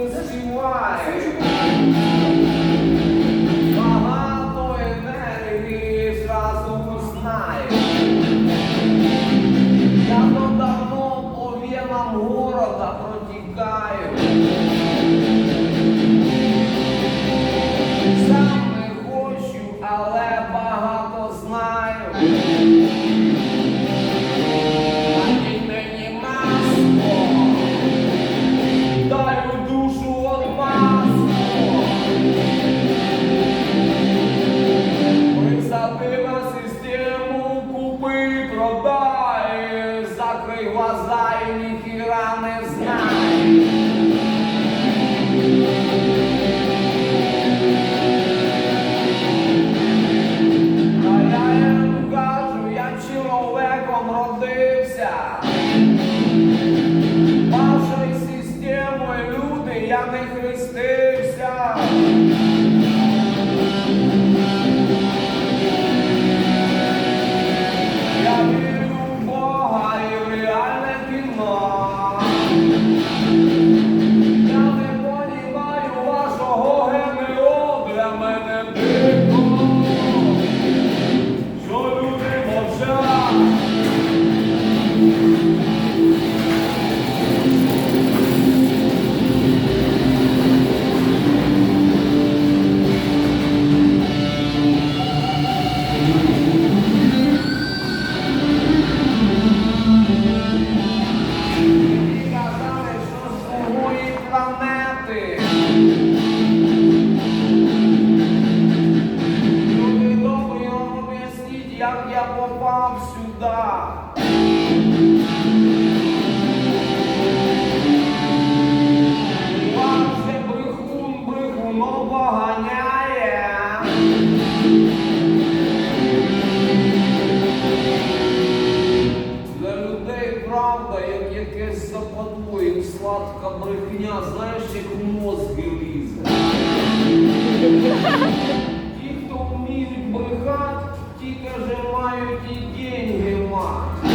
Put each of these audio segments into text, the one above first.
coisas demais. vazar. Сладка брехня, знаєш, як в мозги лізе. Ті, хто вміють брехати, ті, каже, мають і деньги мати.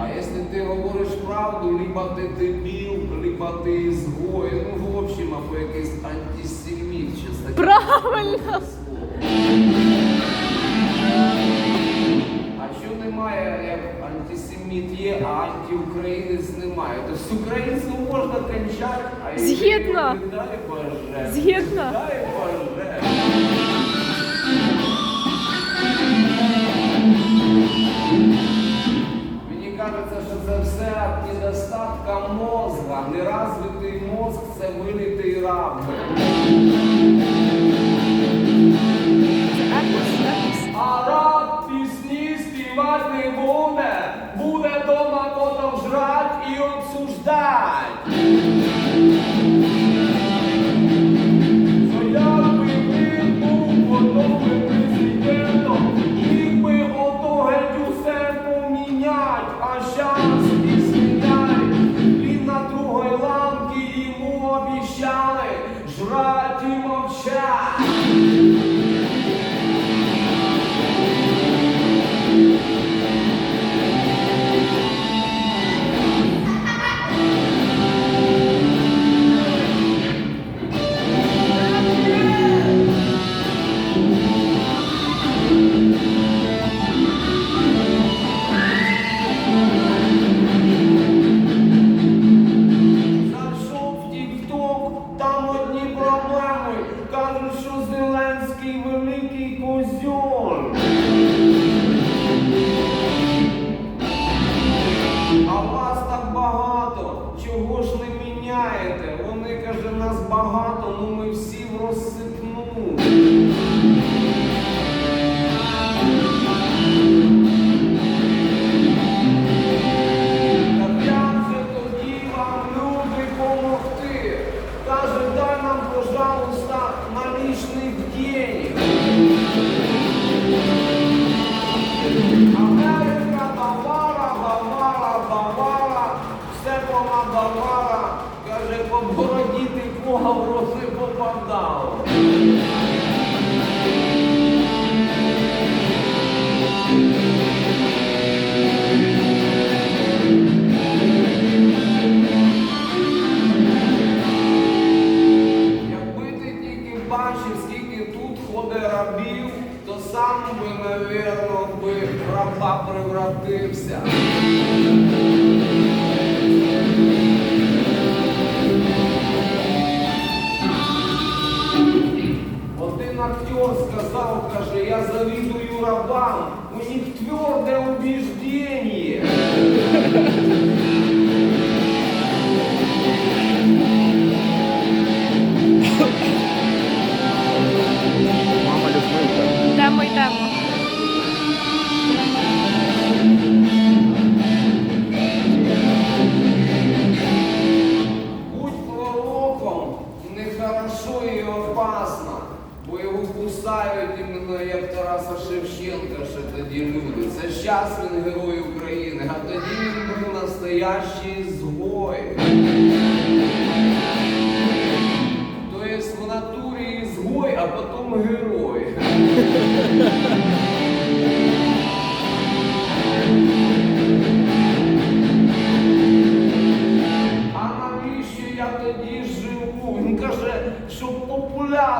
А якщо ти говориш правду, либо ти дебіл, либо ти ізгой, ну, в общем, або якийсь антисеміт, таке Правильно. слово. А що немає, як антисеміт є, а антиукраїнець немає? Тобто українців можна кончати, а Згідно. дай Боже. Згідно. Дай Боже. Понадавала. Каже, по бороді кого в рот не попадало. Якби ти тільки бачив, скільки тут ходить рабів, то сам би, навірно, би в раба превратився. Один сказал, каже, я завидую рабам, у них твердое убеждение.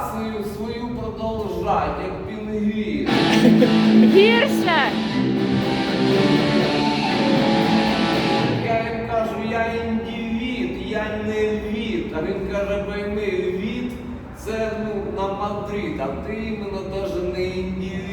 Популяцію свою продовжать, як пінгвін. Гірше! Я їм кажу, я індивід, я не від. А він каже, пойми, від це ну, на Мадрид, а ти іменно теж не індивід.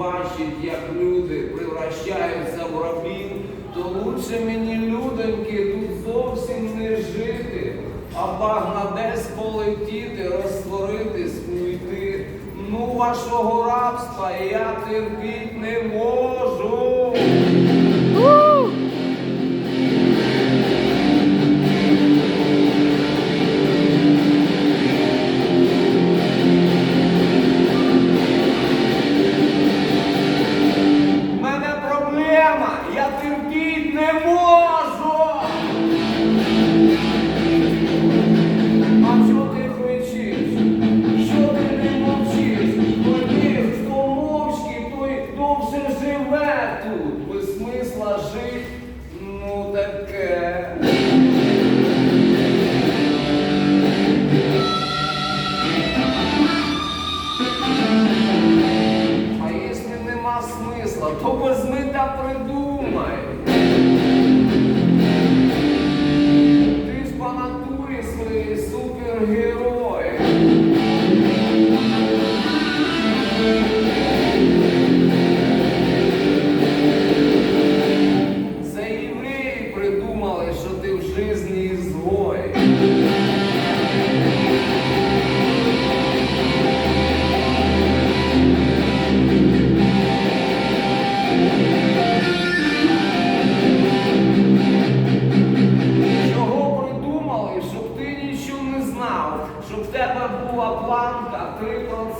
Бачить, як люди превращаються в рабів, то лучше мені людоньки тут зовсім не жити, а Бангладеш полетіти, розтворитись, уйти. Ну, вашого рабства я терпіть не можу. Смисла, то возьми та придумай.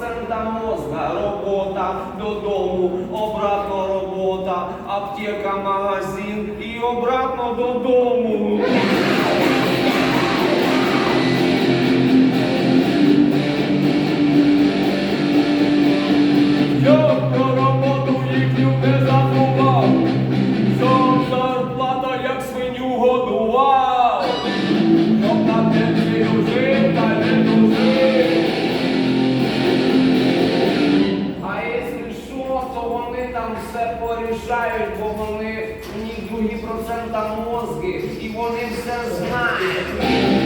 3% мозга, робота додому, обратно робота, аптека, магазин і обратно додому. гуляють, бо вони у них другі процента мозги, і вони все знають.